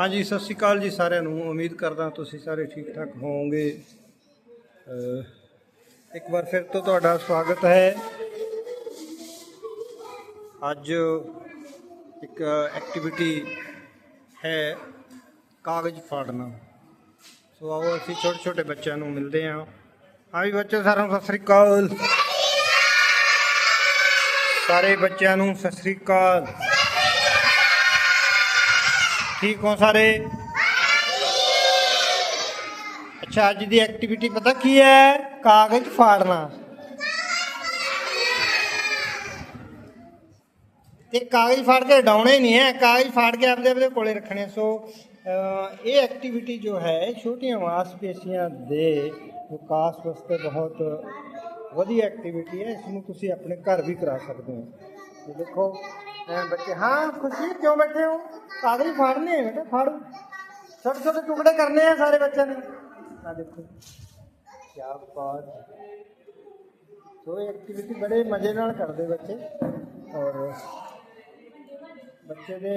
ਹਾਂਜੀ, ਸਤਿ ਸ਼੍ਰੀ ਅਕਾਲ ਜੀ ਸਾਰਿਆਂ ਨੂੰ। ਉਮੀਦ ਕਰਦਾ ਤੁਸੀਂ ਸਾਰੇ ਠੀਕ ਠਾਕ ਹੋਵੋਗੇ। ਇੱਕ ਵਾਰ ਫਿਰ ਤੋਂ ਤੁਹਾਡਾ ਸਵਾਗਤ ਹੈ। ਅੱਜ ਇੱਕ ਐਕਟੀਵਿਟੀ ਹੈ ਕਾਗਜ਼ ਫਾੜਨਾ। ਸੋ ਆਓ ਅਸੀਂ ਛੋਟੇ ਛੋਟੇ ਬੱਚਿਆਂ ਨੂੰ ਮਿਲਦੇ ਹਾਂ। ਹਾਂ ਵੀ ਬੱਚੇ ਸਾਰਿਆਂ ਨੂੰ ਸਤਿ ਸ਼੍ਰੀ ਅਕਾਲ। ਸਾਰੇ ਬੱਚਿਆਂ ਨੂੰ ਸਤਿ ਸ਼੍ਰੀ ਅਕਾਲ। ਠੀਕ ਹੋ ਸਾਰੇ? ਅੱਛਾ, ਅੱਜ ਦੀ ਐਕਟੀਵਿਟੀ ਪਤਾ ਕੀ ਹੈ? ਕਾਗਜ਼ ਫਾੜਨਾ। ਤੇ ਕਾਗਜ਼ ਫਾੜ ਕੇ ਡਾਉਣੇ ਨਹੀਂ ਹੈ। ਕਾਗਜ਼ ਫਾੜ ਕੇ ਆਪਦੇ ਆਪਦੇ ਕੋਲੇ ਰੱਖਣੇ। ਸੋ ਇਹ ਐਕਟੀਵਿਟੀ ਜੋ ਹੈ, ਛੋਟੀਆਂ ਮਾਸਪੇਸ਼ੀਆਂ ਦੇ ਵਿਕਾਸ ਵਾਸਤੇ ਬਹੁਤ ਵਧੀਆ ਐਕਟੀਵਿਟੀ ਹੈ। ਇਸ ਨੂੰ ਤੁਸੀਂ ਆਪਣੇ ਘਰ ਵੀ ਕਰਾ ਸਕਦੇ ਹੋ। ਦੇਖੋ ਐ ਬੱਚੇ, ਹਾਂ, ਖੁਸ਼ੀ ਕਿਉਂ ਬੈਠੇ ਹੋ? ਕਾਗਜ਼ ਫਾੜਨੇ ਹੈ ਬੇਟਾ, ਫਾੜੋ। ਛੋਟੇ ਛੋਟੇ ਟੁਕੜੇ ਕਰਨੇ ਆ ਸਾਰੇ ਬੱਚਿਆਂ ਨੇ ਆ ਦੇਖੋ ਕੀ ਬਾਤ ਸੋ ਐਕਟੀਵਿਟੀ ਬੜੇ ਮਜ਼ੇ ਨਾਲ ਕਰਦੇ ਬੱਚੇ। ਔਰ ਬੱਚੇ ਦੇ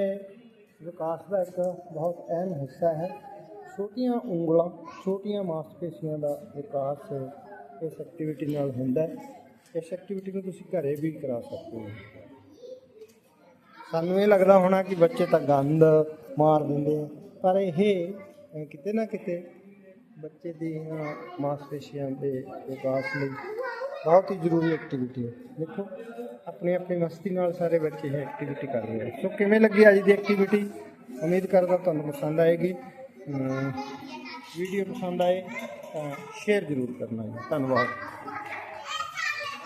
ਵਿਕਾਸ ਦਾ ਇੱਕ ਬਹੁਤ ਅਹਿਮ ਹਿੱਸਾ ਹੈ। ਛੋਟੀਆਂ ਉਂਗਲਾਂ, ਛੋਟੀਆਂ ਮਾਸਪੇਸ਼ੀਆਂ ਦਾ ਵਿਕਾਸ ਇਸ ਐਕਟੀਵਿਟੀ ਨਾਲ ਹੁੰਦਾ ਹੈ। ਇਸ ਐਕਟੀਵਿਟੀ ਨੂੰ ਤੁਸੀਂ ਘਰੇ ਵੀ ਕਰਾ ਸਕਦੇ ਹੋ। ਸਾਨੂੰ ਇਹ ਲੱਗਦਾ ਹੋਣਾ ਕਿ ਬੱਚੇ ਤਾਂ ਗੰਦ ਮਾਰ ਦਿੰਦੇ ਆ। ਪਰ ਇਹ ਅਹ, ਕਿਤੇ ਨਾ ਕਿਤੇ ਬੱਚੇ ਦੀਆਂ ਮਾਸਪੇਸ਼ੀਆਂ ਦੇ ਵਿਕਾਸ ਲਈ ਬਹੁਤ ਹੀ ਜ਼ਰੂਰੀ ਐਕਟੀਵਿਟੀ ਹੈ। ਦੇਖੋ ਆਪਣੀ ਆਪਣੀ ਮਸਤੀ ਨਾਲ ਸਾਰੇ ਬੱਚੇ ਇਹ ਐਕਟੀਵਿਟੀ ਕਰ ਰਹੇ ਆ। ਸੋ ਕਿਵੇਂ ਲੱਗੀ ਅੱਜ ਦੀ ਐਕਟੀਵਿਟੀ ਉਮੀਦ ਕਰਦਾ ਤੁਹਾਨੂੰ ਪਸੰਦ ਆਏਗੀ। ਵੀਡੀਓ ਪਸੰਦ ਆਏ ਤਾਂ ਸ਼ੇਅਰ ਜ਼ਰੂਰ ਕਰਨਾ ਜੀ। ਧੰਨਵਾਦ।